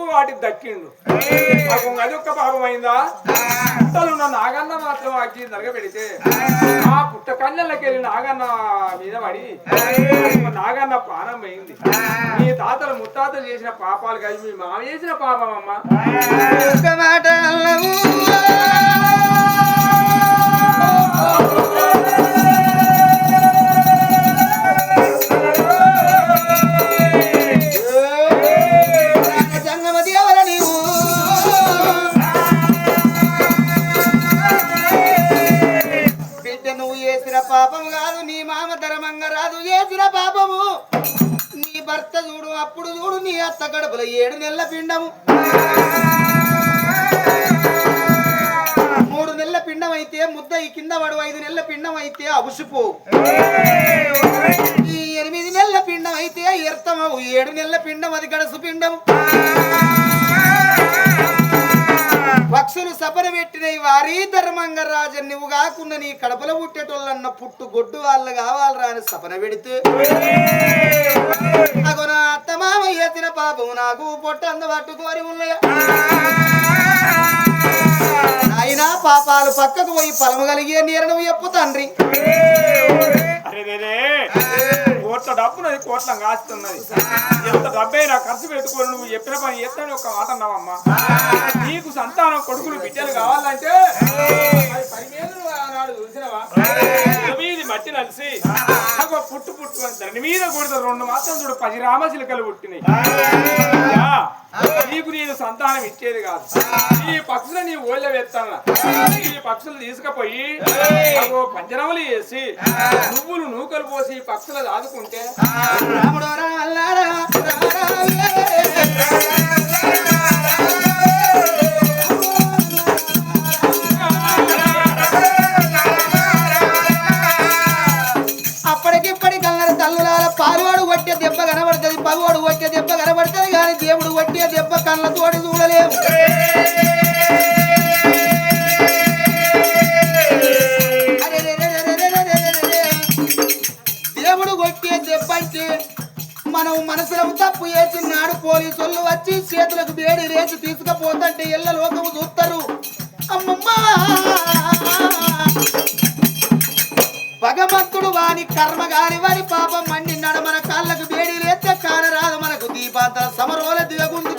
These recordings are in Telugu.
కొడుకు వాటికి దక్కిండు. అది ఒక్క పాపం అయిందా? పుట్టలు ఉన్న నాగన్న మాత్రం అగ్గి నరగబెడితే ఆ పుట్ట కన్నెలకి వెళ్ళి నాగన్న మీద పడి నాగన్న ప్రాణం అయింది మీ తాతలు ముత్తాతలు చేసిన పాపాలు కలిసి మీ మామ చేసిన పాపం అమ్మా. మాట అత్త చూడు అప్పుడు చూడు నీ అత్త గడపల ఏడు నెలల పిండము. మూడు నెలల పిండం అయితే ముద్ద ఈ కింద పడు ఐదు నెలల పిండం అయితే అవుసిపో ఈ ఎనిమిది నెలల పిండం అయితే ఎర్తమవు ఏడు నెలల పిండం అది గడసు పిండం పక్షులు సపన పెట్టినవి వారి ధర్మంగా రాజు నువ్వు కాకుండా నీ కడపలో పుట్టేటోళ్ళన్న పుట్టు గొడ్డు వాళ్ళు కావాలరా అని సపన పెడితే. అగో నా అత్తమామ ఎత్తిన పాపం నాకు పొట్టందు పట్టుకోరి ఉన్నాయా అయినా పాపాలు పక్కకు పోయి పలము కలిగే నీరను ఎప్పు తండ్రి. కోట్ల డబ్బు నది కోట్ల కాస్తున్నది. ఎంత డబ్బైనా ఖర్చు పెట్టుకొని నువ్వు చెప్పిన పని ఎత్తని ఒక మాట అన్నావమ్మా. నీకు సంతానం కొడుకులు బిడ్డలు కావాలంటే పది ఆనాడు చూసినవా మట్టి నలిసి పుట్టు పుట్టు అంటారు. నీ మీద కొడుతారు రెండు మాత్రం చూడు పది రామచిలకలు పుట్టినాయి నీకు నేను సంతానం ఇచ్చేది కాదు. ఈ పక్షులు నీ ఓళ్ళ వేస్తాను ఈ పక్షులు తీసుకుపోయి పంచనములు వేసి నువ్వులు నూకలు పోసి ఈ పక్షులు దాదుకుంటే కళ్ళతోటి చూడలేము. దేవుడు కొట్టే దెబ్బంటే మనం మనసులో తప్పు చేసినాడు పోలీసులు వచ్చి చేతులకు వేడి రేసి తీసుకుపోతుంటే ఇళ్ళ లోకము చూస్తారు అమ్మమ్మా! భగవంతుడు వారి కర్మ గాని వారి పాపం మండినాడు. మన కాళ్ళకు వేడి లేస్తే కానరాదు. మనకు దీపాంతర సమరోల దిగకుండా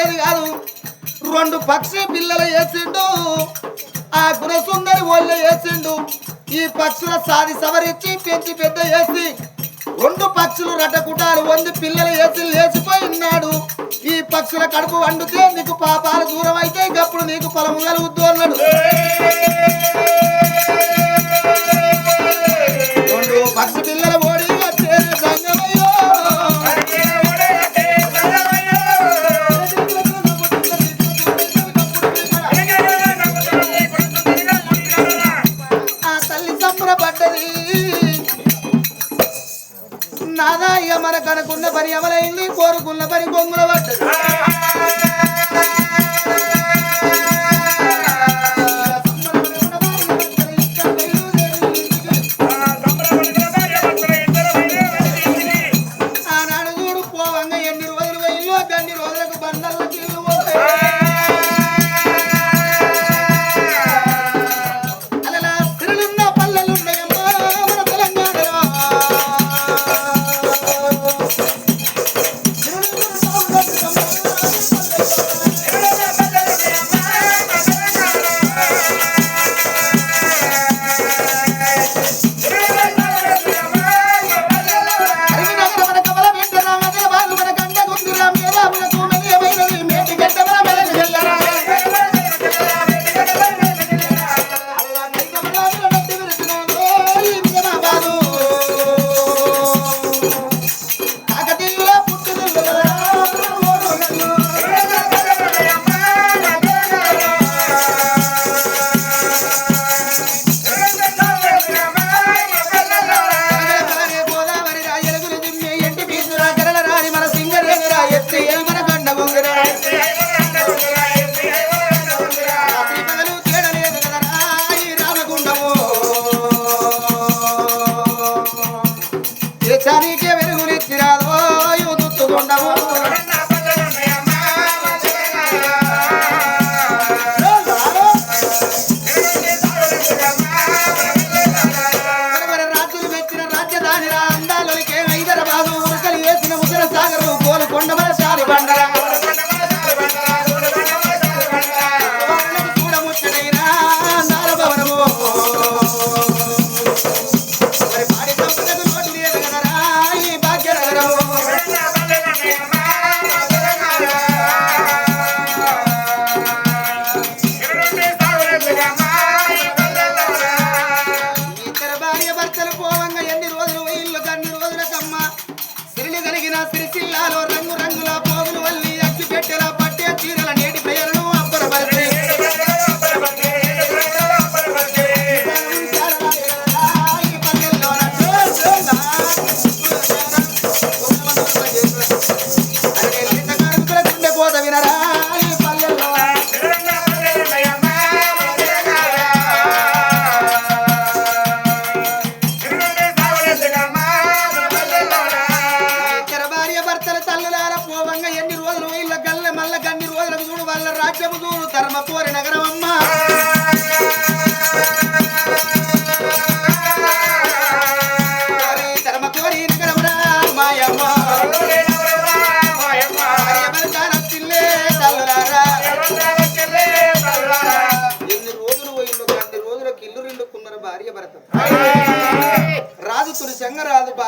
సంతానం కాదు? రెండు పక్షి పిల్లలు వేసిండు. ఆ గుణసుందరి ఒళ్ళు వేసిండు. ఈ పక్షుల సాది సవరించి పెంచి పెద్ద వేసి రెండు పక్షులు రటకుటాలు వంది పిల్లలు వేసి లేచిపోయినాడు ఈ పక్షుల కడుపు వండితే నీకు పాపాలు దూరం అయితే గప్పుడు నీకు పొలం కలుగుద్దు అన్నాడు.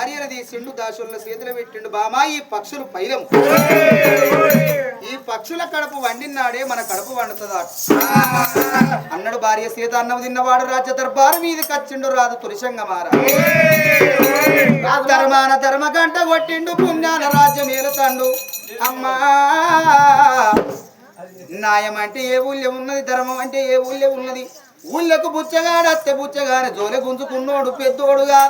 భార్యను తీసిండు దాసులను చేతిలో పెట్టిండు. బామా ఈ పక్షులు పైలం ఈ పక్షుల కడుపు వండినాడే మన కడుపు వండుతుందా? అన్నడు భార్య సీత అన్నం తిన్నవాడు రాజ్య దర్బారు మీదకి వచ్చిండు. రాజు తులసంగ మార ధర్మాన ధర్మ గంట కొట్టిండు. పుణ్యాన రాజ్యం ఏలుతాండు. అమ్మా! న్యాయం అంటే ఏ ఊళ్ళో ఉన్నది? ధర్మం అంటే ఏ ఊళ్ళో ఉన్నది? ఊళ్ళకు బుచ్చగాడు అత్తె బుచ్చగాని జోలె గుంజుకున్నోడు పెద్దోడుగా.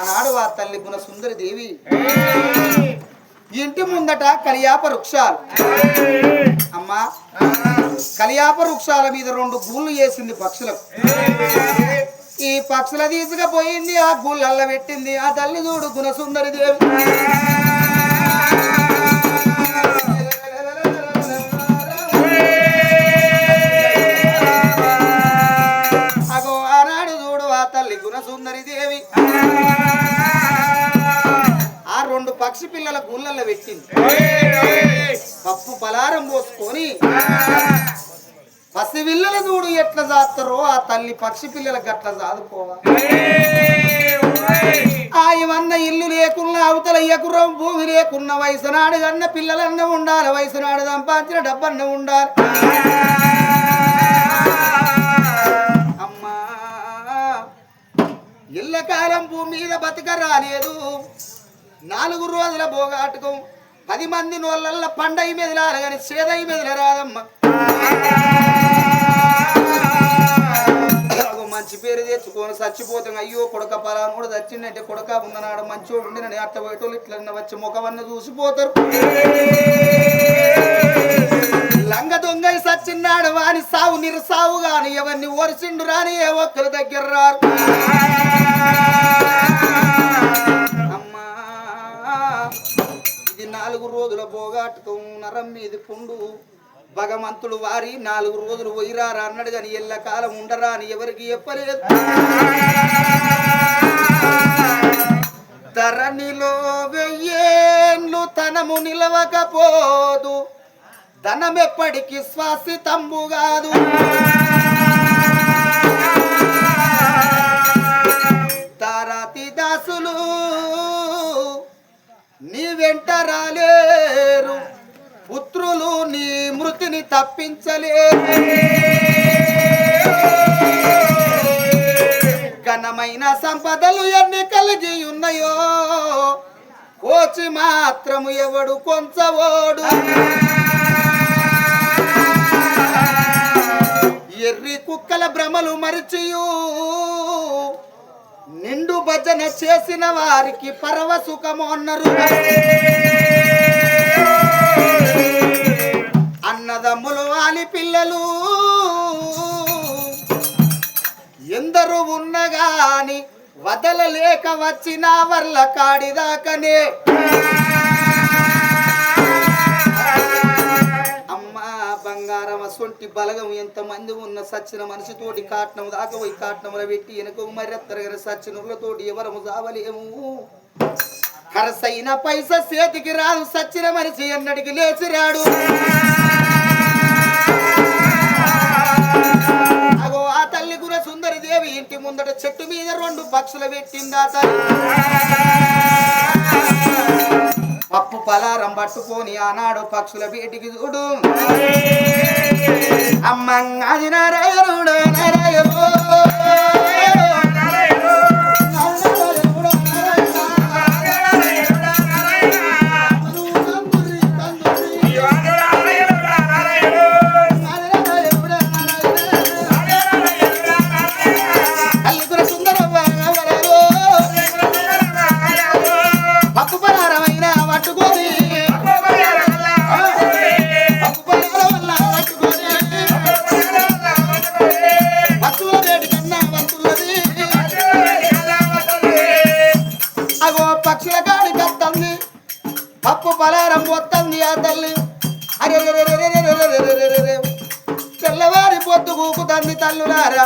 ఆనాడు ఆ తల్లి గుణ సుందరి దేవి. ఇంటి ముందట కలియాప వృక్షాలు. అమ్మా కలియాప వృక్షాల మీద రెండు గూళ్ళు వేసింది పక్షులకు. ఈ పక్షుల తీసుకుపోయింది ఆ గుళ్ళల్లో పెట్టింది ఆ తల్లి చూడు గుణసుందరి దేవి అగో ఆనాడు చూడు ఆ తల్లి గుణసుందరి దేవి. ఆ రెండు పక్షి పిల్లల గుళ్ళల్లో పెట్టింది. పప్పు పలారం పోసుకొని పసివిల్లల చూడు ఎట్లా జాస్తారో ఆ తల్లి పక్షి పిల్లలకు గట్ల చాదుకోవాలి ఆ ఇవన్న ఇల్లు లేకున్నా అవతల ఎకురం భూమి లేకున్న వయసునాడు కన్న పిల్లలన్న ఉండాలి వయసునాడు సంపాదించిన డబ్బన్న ఉండాలి. అమ్మా ఇళ్ళ కాలం భూమి మీద బతక రాలేదు నాలుగు రోజుల భోగాటకం పది మంది నోళ్ళల్ల పండగ మెదలాలి కానీ సేదై మెదల రాదమ్మ మంచి పేరు తెచ్చుకొని చచ్చిపోతాం. అయ్యో కొడక పలానోడు చచ్చిందంటే కొడక ఉన్ననాడు మంచోడు ఉండి నేను అట్ట పోయేటోళ్ళు ఇట్లా వచ్చి ముఖవన్న చూసిపోతారు. లంగ దొంగ సచ్చిన్నాడు వాని సావు నిరసావు గాని ఎవరిని ఓరిసిండు రాని ఏ ఒక్కరి దగ్గర రారు. అమ్మా ఇది నాలుగు రోజుల భోగాటకం నరం మీది పుండు. భగవంతుడు వారి నాలుగు రోజులు పోయిరారా అన్నాడు కానీ ఎల్ల కాలం ఉండరా అని ఎవరికి చెప్పలేదు. ధరణిలో వెయ్యేళ్ళు తనము నిలవకపోదు. ధనమెప్పటికి శ్వాసితంబు కాదు. తారాతి దాసులు నీ వెంట రాలేరు. పుత్రులు నీ మృతిని తప్పించలేరు ఘనమైన సంపదలు ఎన్ని కలిగి ఉన్నాయో కోచి మాత్రము ఎవడు కొంచవోడు. ఎర్రి కుక్కల భ్రమలు మరిచియు నిండు భజన చేసిన వారికి పరవ సుఖము అన్నారు. అన్నదమ్ములు వాలి పిల్లలు. ఎందరు ఉన్నగాని వదలలేక వచ్చిన వర్ల కాడిదాకనే. అమ్మా బంగారం అసొంటి బలగం ఎంతమంది ఉన్న సచ్చిన మనిషితోటి కాట్నం దాకా పోయి కాట్నముల పెట్టి వెనుక మరెత్తరగిన సచ్చినులతోటి ఎవరము చావలేము. ఖరసైన పైస చేతికి రాదు సచ్చిన మనిషి ఎన్నడికి లేచి రాడు అగో ఆ తల్లి గుర సుందరి దేవి ఇంటి ముందట చెట్టు మీద రెండు పక్షులు పెట్టింది తల్లి. పప్పు పలారం పట్టుకొని ఆనాడు పక్షుల వేటికి చూడు. అమ్మంగాది నారాయణుడు నారాయణ లక్షల పక్షుల వస్తుంది కత్తంది. పప్పు పలారం పోతుంది ఆ తల్లి. అరే తెల్లవారి పొద్దు కూకుతుంది తల్లులారా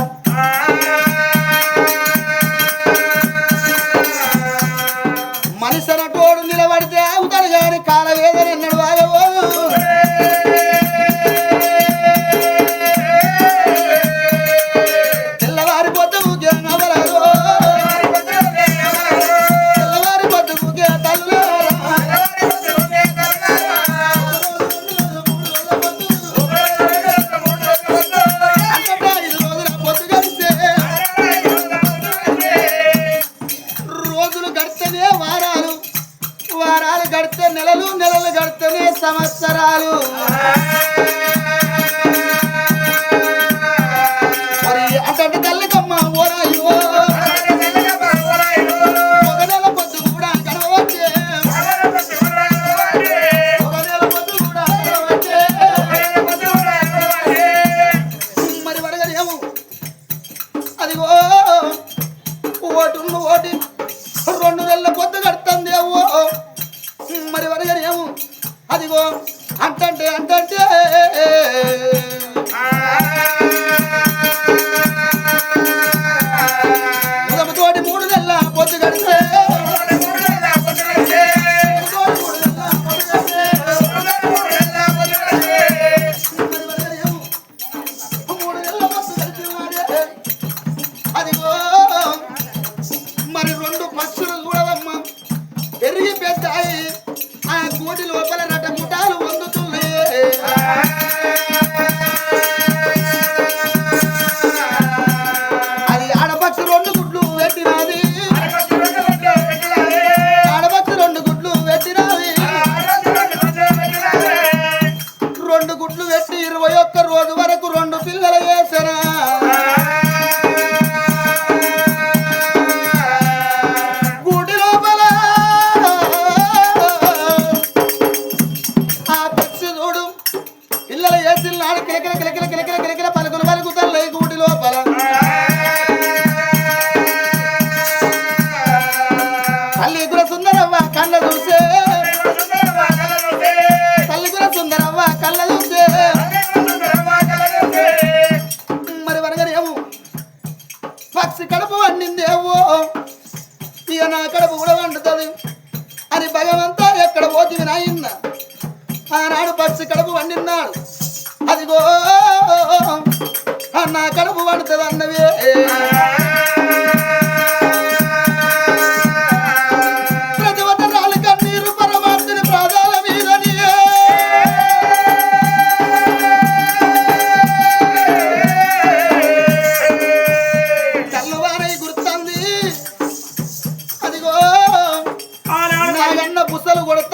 పక్షి కడుపు వండిందేవో? ఇక నా కడుపు కూడా వండుతుంది. అని భగవంతా ఎక్కడ పోతుంది వినాయన్న ఆనాడు పక్షి కడుపు వండినాడు అదిగో నా కడుపు వండుతుంది అన్నవే. lo guardaste.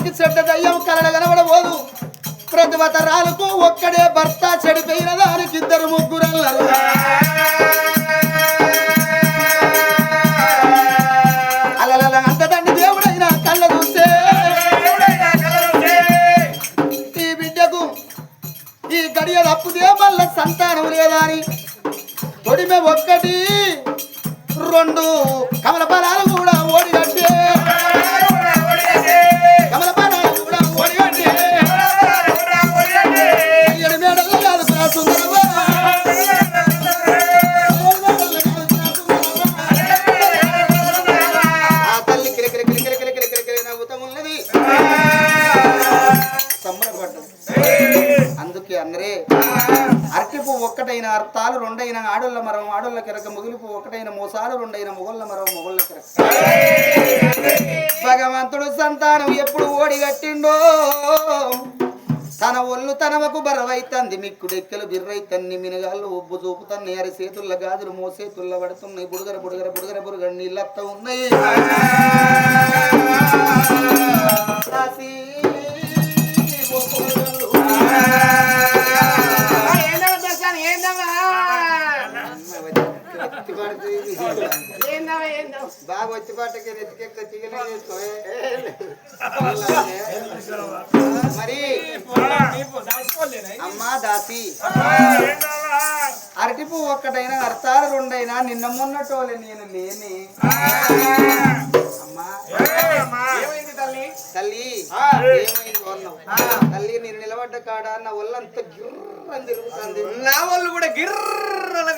వారికి చెడ్డ దయ్యం కలడగనబడబోదు ప్రతి ఒక్కడే భర్త చెడిపోయిన ఆడోళ్ళ మరం ఆడోళ్ళ కిరక ముగిలిపు ఒకటైన మోసాలు రెండైన మొగోళ్ళ మరం మొగోళ్ళ కిరక. భగవంతుడు సంతానం ఎప్పుడు ఓడిగట్టిండో తన ఒళ్ళు తనవకు బరవైతంది బిర్రై బిర్రైతన్ని మినగాళ్ళు ఒబ్బు చూపుతన్ని అరి సేతుల్ల గాజులు మోసేతుల్ల పడుతున్నాయి బుడుగర బుడుగర బుడుగర బుడుగర నీళ్ళత్త ఉన్నాయి. మరి అమ్మా దాసి అరటి పువ్వు ఒక్కటైనా అరతారు రెండైనా నిన్న మొన్నటోలే నేను లేని. అమ్మా తల్లి. తల్లి నేను నిలబడ్డ కాడ నా వల్ల అంత గిర్రని తిరుగుతుంది. నా వాళ్ళు కూడా గిర్రన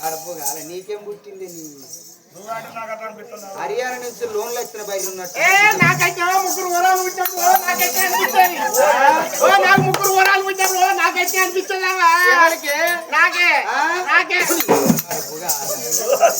కడుపు కాలే నీకేం పుట్టింది నీ? హర్యానా నుంచి లోన్లు వచ్చిన బయట ఉన్నట్టు. నాకైతే ముగ్గురు వరాలు పుట్టినప్పుడు నాకైతే అనిపిస్తుంది. నాకు ముగ్గురు నాకైతే అనిపిస్తుంది నాకే నాకే.